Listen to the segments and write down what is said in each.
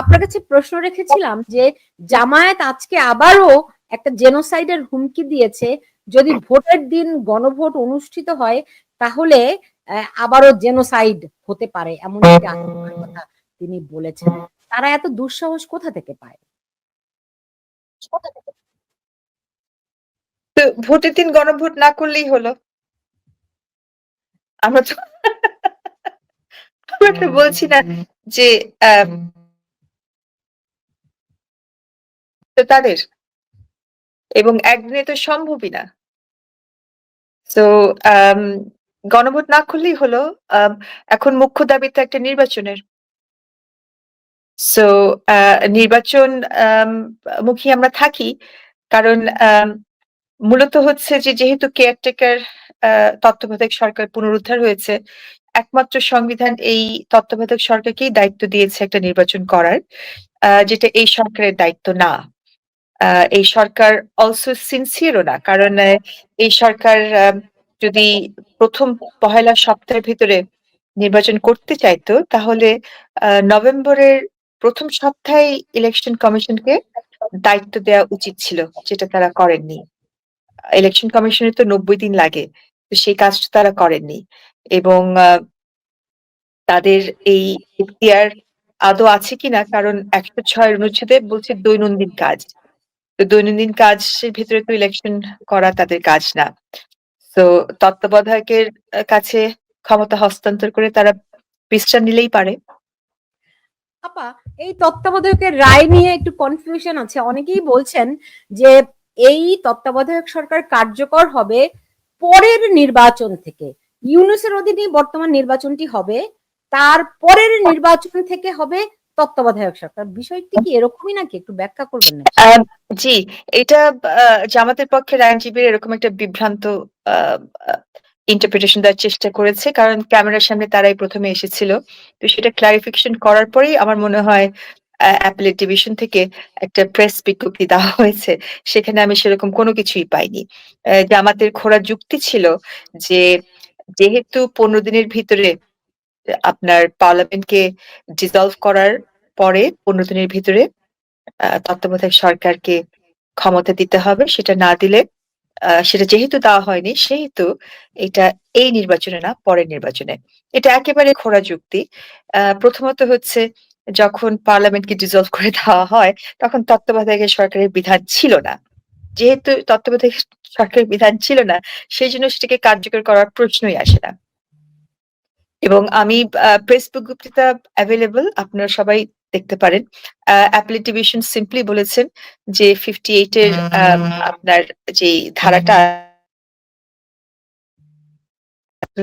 আপনার কাছে প্রশ্ন রেখেছিলাম যে জামায়াত আজকে আবারও একটা জেনোসাইডের হুমকি দিয়েছে। যদি ভোটের দিন গণভোট অনুষ্ঠিত হয় তাহলে আবারও জেনোসাইড হতে পারে এমন কথা তিনি বলেছেন। তারা এত দুঃসাহস কোথা থেকে পায়? তো ভোটের দিন গণভোট না করলেই হলো। আমরা তো আমরা তো বলছি না যে আম, তো তাদের। এবং একদিনে তো সম্ভবই না। তো গণভোট না করলেই হলো আম, এখন মুখ্য দাবি তো একটা নির্বাচনের। সো নির্বাচন আম, মুখী আমরা থাকি কারণ মূলত হচ্ছে যে যেহেতু কেয়ারটেকার তত্ত্বাবধায়ক সরকার পুনরুদ্ধার হয়েছে একমাত্র সংবিধান এই তত্ত্বাবধায়ক সরকারকেই দায়িত্ব দিয়েছে একটা নির্বাচন করার আহ, যেটা এই সরকারের দায়িত্ব না। এই সরকার অলসো সিনসিয়ারও না। কারণ এই সরকার যদি প্রথম পহেলা সপ্তাহের ভিতরে নির্বাচন করতে চাইতো, তাহলে নভেম্বরের প্রথম সপ্তাহে ইলেকশন কমিশনকে দায়িত্ব দেওয়া উচিত ছিল, যেটা তারা করেননি। ইলেকশন কমিশনের তো নব্বই দিন লাগে, তো সেই কাজটা তারা করেননি। এবং তাদের এই এখতিয়ার আদৌ আছে কিনা, কারণ একশো ছয় অনুচ্ছেদে বলছে দৈনন্দিন কাজ। দৈনন্দিন কাজের ভিতরে তো ইলেকশন করা তাদের কাজ না। তো তত্ত্বাবধায়কের কাছে ক্ষমতা হস্তান্তর করে তারা বিশ্রাম নিলেই পারে। আপা, এই তত্ত্বাবধায়কের রায় নিয়ে একটু কনফিউশন আছে। অনেকেই বলছেন যে, এই তত্ত্বাবধায়ক সরকার কার্যকর হবে পরের নির্বাচন থেকে। ইউনুসের অধীনে বর্তমান নির্বাচনটি হবে, তার পরের নির্বাচন থেকে হবে তত্ত্বাবধায়ক সরকার। বিষয়টি কি এরকমই নাকি? একটু ব্যাখ্যা করবেন না জি, এটা জামাতের পক্ষের আইনজীবীর এরকম একটা বিভ্রান্ত ইন্টারপ্রিটেশন দেওয়ার চেষ্টা করেছে, কারণ ক্যামেরার সামনে তারাই প্রথমে এসেছিল। তো সেটা ক্লারিফিকেশন করার পরেই আমার মনে হয় অ্যাপেলেট ডিভিশন থেকে একটা প্রেস বিজ্ঞপ্তি দেওয়া হয়েছে। সেখানে আমি সেরকম কোনো কিছুই পাইনি। জামাতের খোরা যুক্তি ছিল যে, যেহেতু পনেরো দিনের ভিতরে আপনার পার্লামেন্টকে ডিসলভ করার পরে পনেরো দিনের ভিতরে তত্ত্বাবধায়ক সরকারকে ক্ষমতা দিতে হবে। সেটা না দিলে সেটা যেহেতু দেওয়া হয়নি, সেহেতু এটা এই নির্বাচনে না, পরের নির্বাচনে। এটা একেবারে খোরা যুক্তি। প্রথমত হচ্ছে যখন পার্লামেন্টকে ডিসলভ করে দেওয়া হয়, তখন তত্ত্বাবধায়কের সরকারের বিধান ছিল না। যেহেতু তত্ত্বাবধায়ক সরকারের বিধান ছিল না, সেই জন্য সেটাকে কার্যকর করার প্রশ্নই আসে না। এবং আমি প্রেস বিজ্ঞপ্তিটা অ্যাভেলেবল আপনারা সবাই দেখতে পারেন। অ্যাপেলেট ডিভিশন সিম্পলি বলেছেন যে ফিফটি এইটের আপনার যে ধারাটা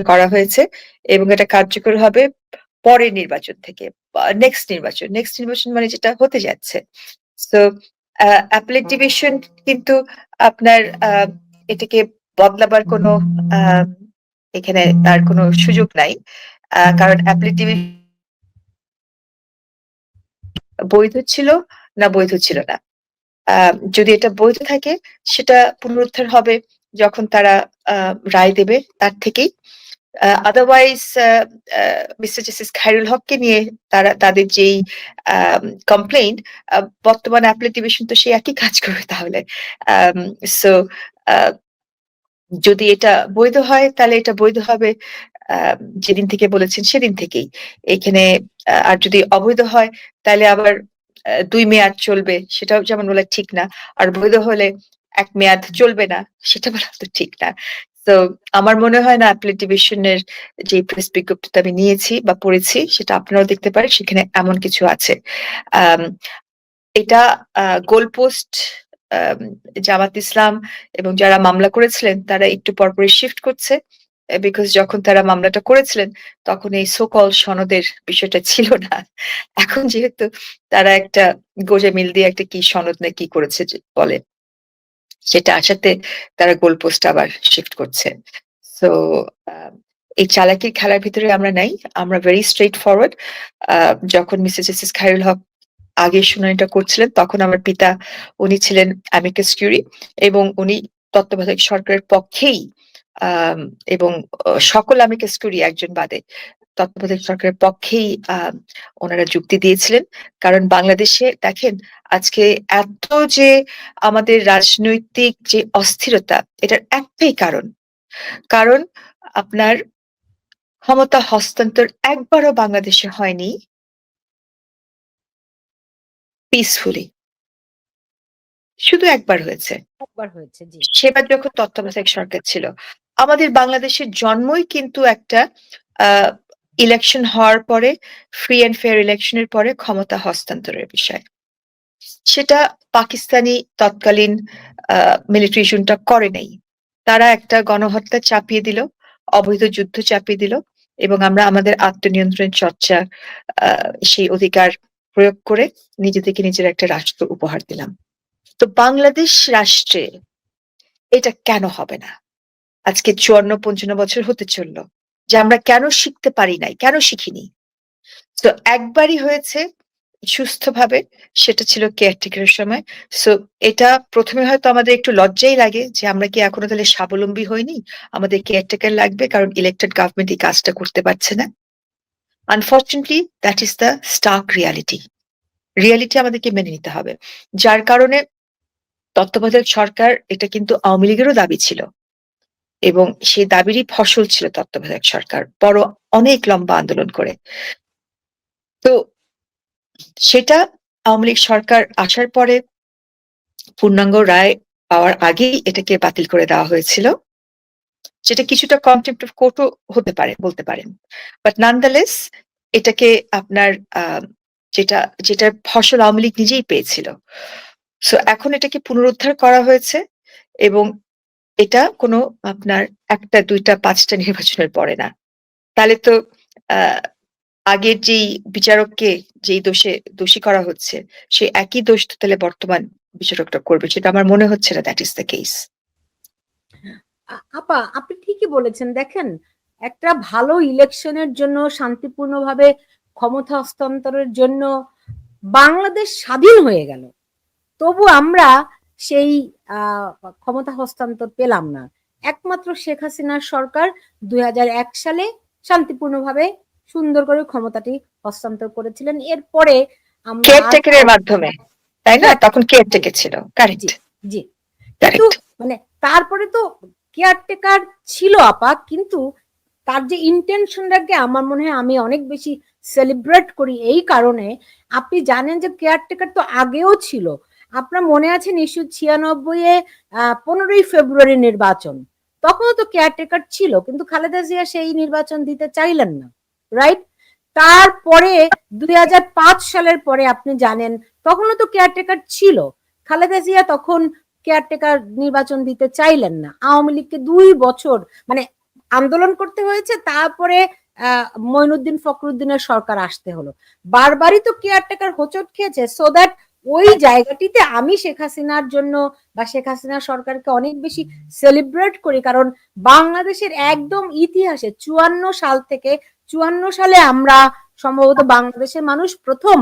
করা হয়েছে এবং এটা কার্যকর হবে পরের নির্বাচন থেকে নেক্সট নির্বাচন। নেক্সট নির্বাচন মানে যেটা হতে যাচ্ছে। তো অ্যাপেলেট ডিভিশন কিন্তু আপনার আহ, এটাকে বদলাবার কোনো আহ, এখানে তার কোনো সুযোগ নাই। কারণ বৈধ ছিল না বৈধ ছিল না। যদি এটা বৈধ থাকে, সেটা পুনরুদ্ধার হবে যখন তারা রায় দেবে তার থেকেই। আদারওয়াইজ মিস্টার জাস্টিস খাইরুল হককে নিয়ে তারা, তাদের যেই কমপ্লেন বর্তমান অ্যাপেলেট ডিভিশন তো সেই একই কাজ করবে তাহলে। সো যদি এটা বৈধ হয়, তাহলে এটা বৈধ হবে যেদিন থেকে বলেছেন সেদিন থেকেই। এখানে আর যদি অবৈধ হয়, তাহলে আবার দুই মেয়াদ চলবে, সেটাও যেমন বলে ঠিক না। আর বৈধ হলে এক মেয়াদ চলবে না, সেটা বলা তো ঠিক না। তো আমার মনে হয় না অ্যাপেলেট ডিভিশনের যে প্রেস বিজ্ঞপ্তিটা আমি নিয়েছি বা পড়েছি, সেটা আপনারাও দেখতে পারেন, সেখানে এমন কিছু আছে। এটা গোলপোস্ট জামাত ইসলাম এবং যারা মামলা করেছিলেন, তারা একটু পরপরই শিফট করছে বিকজ যখন তারা মামলাটা করেছিলেন, তখন এই সোকল সনদের বিষয়টা ছিল না। এখন যেহেতু তারা একটা গোজা মিল দিয়ে একটা কি সনদ না কি করেছে বলে, সেটা আসাতে তারা গোলপোস্ট আবার শিফট করছে। সো এই চালাকির খেলার ভিতরে আমরা নাই, আমরা ভেরি স্ট্রেট ফরওয়ার্ড যখন মিসেস জাস্টিস খাইরুল হক আগে শুনানিটা করছিলেন, তখন আমার পিতা উনি ছিলেন অ্যামিকাস কিউরি এবং উনি তত্ত্বাবধায়ক সরকারের পক্ষেই এবং সকল অ্যামিকাস কিউরি একজন বাদে তত্ত্বাবধায়ক সরকারের পক্ষেই ওনারা যুক্তি দিয়েছিলেন। কারণ বাংলাদেশে দেখেন আজকে এত যে আমাদের রাজনৈতিক যে অস্থিরতা, এটার একটাই কারণ। কারণ আপনার ক্ষমতা হস্তান্তর একবারও বাংলাদেশে হয়নি। পিসফুলি শুধু একবার হয়েছে। একবার হয়েছে জি। সেবার যখন তত্ত্বাবধায়ক সরকার ছিল আমাদের বাংলাদেশের জন্মই কিন্তু একটা ইলেকশন হওয়ার পরে ফ্রি অ্যান্ড ফেয়ার ইলেকশনের পরে ক্ষমতা হস্তান্তরের বিষয়। সেটা পাকিস্তানি তৎকালীন মিলিটারি জুনটা করে নাই। তারা একটা গণহত্যা চাপিয়ে দিল অবৈধ যুদ্ধ চাপিয়ে দিল এবং আমরা আমাদের আত্মনিয়ন্ত্রণ চর্চা আহ, সেই অধিকার প্রয়োগ করে নিজেদেরকে নিজের একটা রাষ্ট্র উপহার দিলাম। তো বাংলাদেশ রাষ্ট্রে এটা কেন হবে না? আজকে চুয়ান্ন, পঞ্চান্ন বছর হতে চলল, যে আমরা কেন শিখতে পারি নাই? কেন শিখিনি? তো একবারই হয়েছে সুস্থভাবে, সেটা ছিল কেয়ারটেকারের সময়। সো এটা প্রথমে হয়তো আমাদের একটু লজ্জাই লাগে যে আমরা কি এখনও তাহলে স্বাবলম্বী হইনি? আমাদের কেয়ারটেকার লাগবে কারণ ইলেকটেড গভর্নমেন্ট এই কাজটা করতে পারছে না। Unfortunately that is the stark reality reality আমাদেরকে মেনে নিতে হবে। যার কারণে তত্ত্বাবধায়ক সরকার এটা কিন্তু আওয়ামী লীগেরও দাবি ছিল। এবং সেই দাবিরই ফসল ছিল তত্ত্বাবধায়ক সরকার। বড় অনেক লম্বা আন্দোলন করে। তো সেটা আওয়ামী লীগ সরকার আসার পরে পূর্ণাঙ্গ রায় পাওয়ার আগেই এটাকে বাতিল করে দেওয়া হয়েছিল। যেটা কিছুটা কন্টেম্প্ট অফ কোর্টও হতে পারে, বলতে পারেন। বাট নানদালেস এটাকে আপনার যেটা, যেটার ফসল আওয়ামী লীগ নিজেই পেয়েছিল। সো এখন এটাকে পুনরুদ্ধার করা হয়েছে এবং এটা কোনো আপনার একটা, দুইটা, পাঁচটা নির্বাচনের পরে না। তাহলে তো আগের যেই বিচারককে যেই দোষে, দোষী করা হচ্ছে, সে একই দোষ তাহলে বর্তমান বিচারকটা করবে, সেটা আমার মনে হচ্ছে না দ্যাট ইজ দ্য কেস আপা আপনি ঠিকই বলেছেন। দেখেন একটা ভালো ইলেকশনের জন্য শান্তিপূর্ণভাবে ক্ষমতা হস্তান্তরের জন্য বাংলাদেশ স্বাধীন হয়ে গেল। তবু আমরা সেই ক্ষমতা হস্তান্তর পেলাম না। একমাত্র শেখ হাসিনার সরকার দুই হাজার এক সালে শান্তিপূর্ণভাবে সুন্দর করে ক্ষমতাটি হস্তান্তর করেছিলেন। এরপরে কেয়ারটেকারের মাধ্যমে তাই না? তখন কেয়ারটেকার ছিল। কারেক্ট জি কিন্তু মানে তারপরে তো কেয়ারটেকার ছিল আপা, কিন্তু তার যে ইন্টেনশনটাকে আমার মনে হয় আমি অনেক বেশি সেলিব্রেট করি এই কারণে। আপনি জানেন যে কেয়ারটেকার তো আগেও ছিল। আপনার মনে আছে নিশ্চয় ছিয়ানব্বই এ পনেরোই ফেব্রুয়ারি নির্বাচন? তখনও তো কেয়ারটেকার ছিল, কিন্তু খালেদা জিয়া সেই নির্বাচন দিতে চাইলেন না রাইট তারপরে দুই হাজার পাঁচ সালের পরে আপনি জানেন, তখনও তো কেয়ারটেকার ছিল। খালেদা জিয়া তখন কেয়ারটেকার নির্বাচন দিতে চাইলেন না। আওয়ামী লীগকে দুই বছর মানে আন্দোলন করতে হয়েছে তারপরে আহ, মঈনুদ্দিন ফখরুদ্দিনের সরকার আসতে হলো। বারবারই তো কেয়ারটেকার হোঁচট খেয়েছে সো দ্যাট ওই জায়গাটিতে আমি শেখ হাসিনার জন্য বা শেখ হাসিনা সরকারকে অনেক বেশি সেলিব্রেট করি কারণ বাংলাদেশের একদম ইতিহাসে চুয়ান্ন সাল থেকে চুয়ান্ন সালে আমরা সম্ভবত বাংলাদেশের মানুষ প্রথম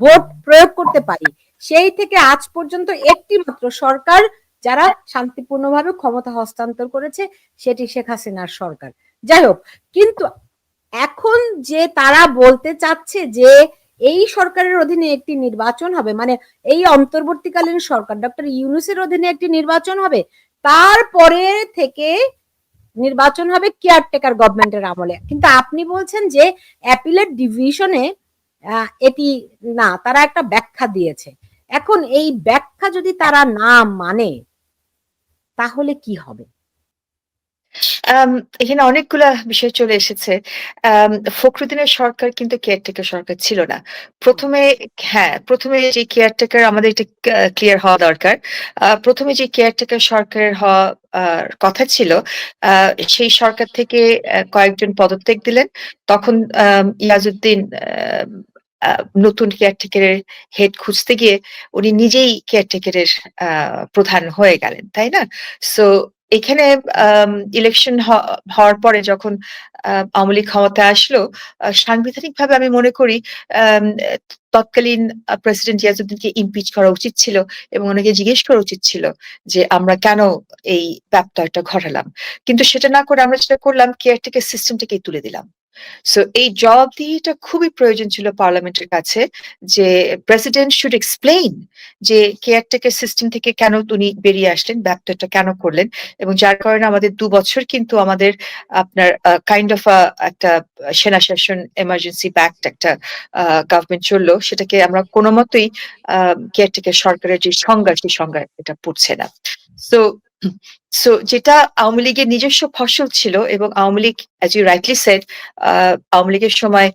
ভোট প্রয়োগ করতে পারি। সেই থেকে আজ পর্যন্ত একটি মাত্র সরকার যারা শান্তিপূর্ণভাবে ক্ষমতা হস্তান্তর করেছে, সেটি শেখ হাসিনার সরকার। যাই হোক, কিন্তু এখন যে তারা বলতে চাচ্ছে যে এই সরকারের অধীনে একটি নির্বাচন হবে মানে এই অন্তর্বর্তীকালীন সরকার, ডক্টর ইউনুসের অধীনে একটি নির্বাচন হবে, তারপরে থেকে নির্বাচন হবে কেয়ারটেকার গভর্নমেন্টের আমলে। কিন্তু আপনি বলছেন যে অ্যাপিলেট ডিভিশনে এটি না, তারা একটা ব্যাখ্যা দিয়েছে। এখন এই ব্যাখ্যা যদি তারা না মানে তাহলে কি হবে? এখানে অনেকগুলা বিষয় চলে এসেছে। ফখরুদ্দিনের সরকার কিন্তু কেয়ারটেকার সরকার ছিল না। প্রথমে হ্যাঁ প্রথমে যে কেয়ারটেকার আমাদের এটা ক্লিয়ার হওয়া দরকার। প্রথমে যে কেয়ারটেকার সরকারের হওয়া কথা ছিল সেই সরকার থেকে কয়েকজন পদত্যাগ দিলেন। তখন ইয়াজউদ্দিন নতুন কেয়ারটেকারের হেড খুঁজতে গিয়ে উনি নিজেই কেয়ারটেকারের প্রধান হয়ে গেলেন, তাই না? সো এখানে ইলেকশন হওয়ার পরে যখন আওয়ামী লীগ ক্ষমতায় আসলো সাংবিধানিক ভাবে আমি মনে করি তৎকালীন প্রেসিডেন্ট জিয়াজুদ্দিনকে ইমপিচ করা উচিত ছিল এবং ওনাকে জিজ্ঞেস করা উচিত ছিল যে আমরা কেন এই ব্যত্যয়টা ঘটালাম। কিন্তু সেটা না করে আমরা যেটা করলাম কেয়ারটেকার সিস্টেমটাকেই তুলে দিলাম। সো এই জবাব জবাবদিহিটা খুবই প্রয়োজন ছিল পার্লামেন্টের কাছে যে প্রেসিডেন্ট শুড এক্সপ্লেইন যে কেয়ারটেকার সিস্টেম থেকে কেন উনি বেরিয়ে আসলেন ব্যর্থটা কেন করলেন এবং যার কারণে আমাদের দু বছর কিন্তু আমাদের আপনার কাইন্ড অফ একটা সেনা শাসন এমার্জেন্সি ব্যাক্ট একটা গভর্নমেন্ট চলল। সেটাকে আমরা কোনো মতেই কেয়ারটেকার সরকারের যে সংজ্ঞা সেই সংজ্ঞা এটা পড়ছে না। সো সো যেটা আওয়ামী লীগের নিজস্ব ফসল ছিল এবং Awami League as you rightly said Awami লীগের সময়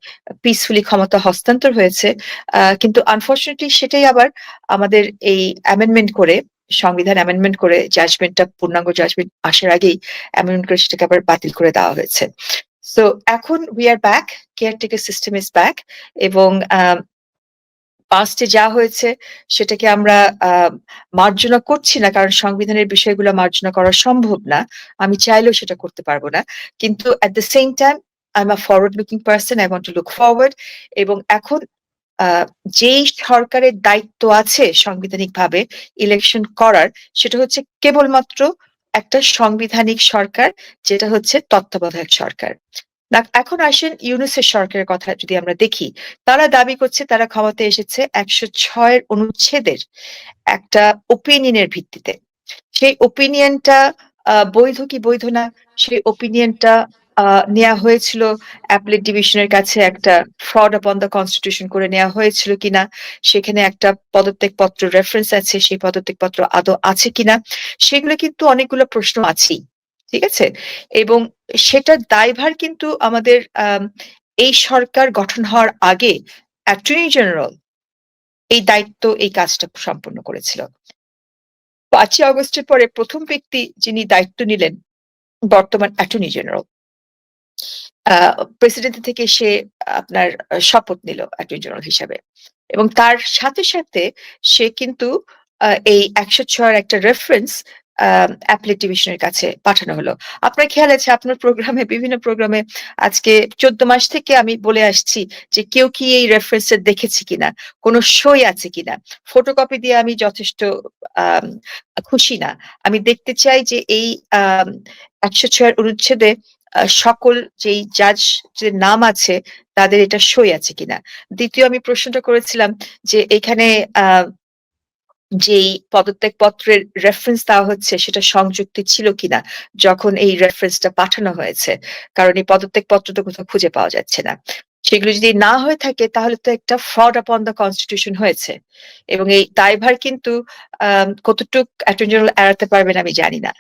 পিসফুলি ক্ষমতা হস্তান্তর হয়েছে। কিন্তু আনফর্চুনেটলি সেটাই আবার আমাদের এই অ্যামেন্ডমেন্ট করে, সংবিধান অ্যামেন্ডমেন্ট করে জাজমেন্টটা পূর্ণাঙ্গ জাজমেন্ট আসার আগেই অ্যামেন্ডমেন্ট করে সেটাকে আবার বাতিল করে দেওয়া হয়েছে। সো এখন we are back caretaker system is back এবং পাস্টে যা হয়েছে সেটাকে আমরা মার্জনা করছি না, কারণ সংবিধানের বিষয়গুলো মার্জনা করা সম্ভব না। আমি চাইলেও সেটা করতে পারব না। কিন্তু at the same time I am a forward looking person I want to look forward এবং এখন যেই সরকারের দায়িত্ব আছে সাংবিধানিক ভাবে ইলেকশন করার, সেটা হচ্ছে কেবলমাত্র একটা সাংবিধানিক সরকার, যেটা হচ্ছে তত্ত্বাবধায়ক সরকার। এখন আসেন ইউনুসের সরকারের কথা যদি আমরা দেখি, তারা দাবি করছে তারা ক্ষমতায় এসেছে একশো ছয়ের অনুচ্ছেদের একটা ওপিনিয়নের ভিত্তিতে। সেই ওপিনিয়নটা বৈধ কি বৈধ না, সেই ওপিনিয়নটা নেওয়া হয়েছিল অ্যাপলেট ডিভিশনের কাছে একটা ফ্রড অন দ্য কনস্টিটিউশন করে নেওয়া হয়েছিল কিনা, সেখানে একটা পদত্যাগ পত্র রেফারেন্স আছে, সেই পদত্যাগ পত্র আদৌ আছে কিনা, সেগুলো কিন্তু অনেকগুলো প্রশ্ন আছেই। ঠিক আছে? এবং সেটার দায়ভার কিন্তু আমাদের আম, এই সরকার গঠন হওয়ার আগে অ্যাটর্নি জেনারেল এই দায়িত্ব এই কাজটা সম্পন্ন করেছিল। পাঁচই আগস্টের পরে প্রথম ব্যক্তি যিনি দায়িত্ব নিলেন বর্তমান অ্যাটর্নি জেনারেল প্রেসিডেন্ট থেকে সে আপনার শপথ নিল অ্যাটর্নি জেনারেল হিসাবে। এবং তার সাথে সাথে সে কিন্তু এই একশো ছয়ের একটা রেফারেন্স অ্যাপলেট ডিভিশনের কাছে পাঠানো হলো। আপনার খেয়াল আছে, আপনার প্রোগ্রামে, বিভিন্ন প্রোগ্রামে আজকে চোদ্দ মাস থেকে আমি বলে আসছি যে কেউ কি এই রেফারেন্সটা দেখেছে কিনা, কোনো সই আছে কিনা। ফটোকপি দিয়ে আমি যথেষ্ট খুশি না। আমি দেখতে চাই যে এই একশো ছয়ের অনুচ্ছেদে সকল যেই জাজ যে নাম আছে, তাদের এটা সই আছে কিনা। দ্বিতীয় আমি প্রশ্নটা করেছিলাম যে এখানে যেই পদত্যাগ পত্রের রেফারেন্স দেওয়া হচ্ছে, সেটা সংযুক্তি ছিল কিনা, যখন এই রেফারেন্সটা পাঠানো হয়েছে, কারণ এই পদত্যাগ পত্র তো কোথাও খুঁজে পাওয়া যাচ্ছে না। সেগুলো যদি না হয়ে থাকে, তাহলে তো একটা ফ্রড আপন দ্য কনস্টিটিউশন হয়েছে। এবং এই দায়ভার কিন্তু কতটুক অ্যাটর্নি জেনারেল এড়াতে পারবেন আমি জানি না।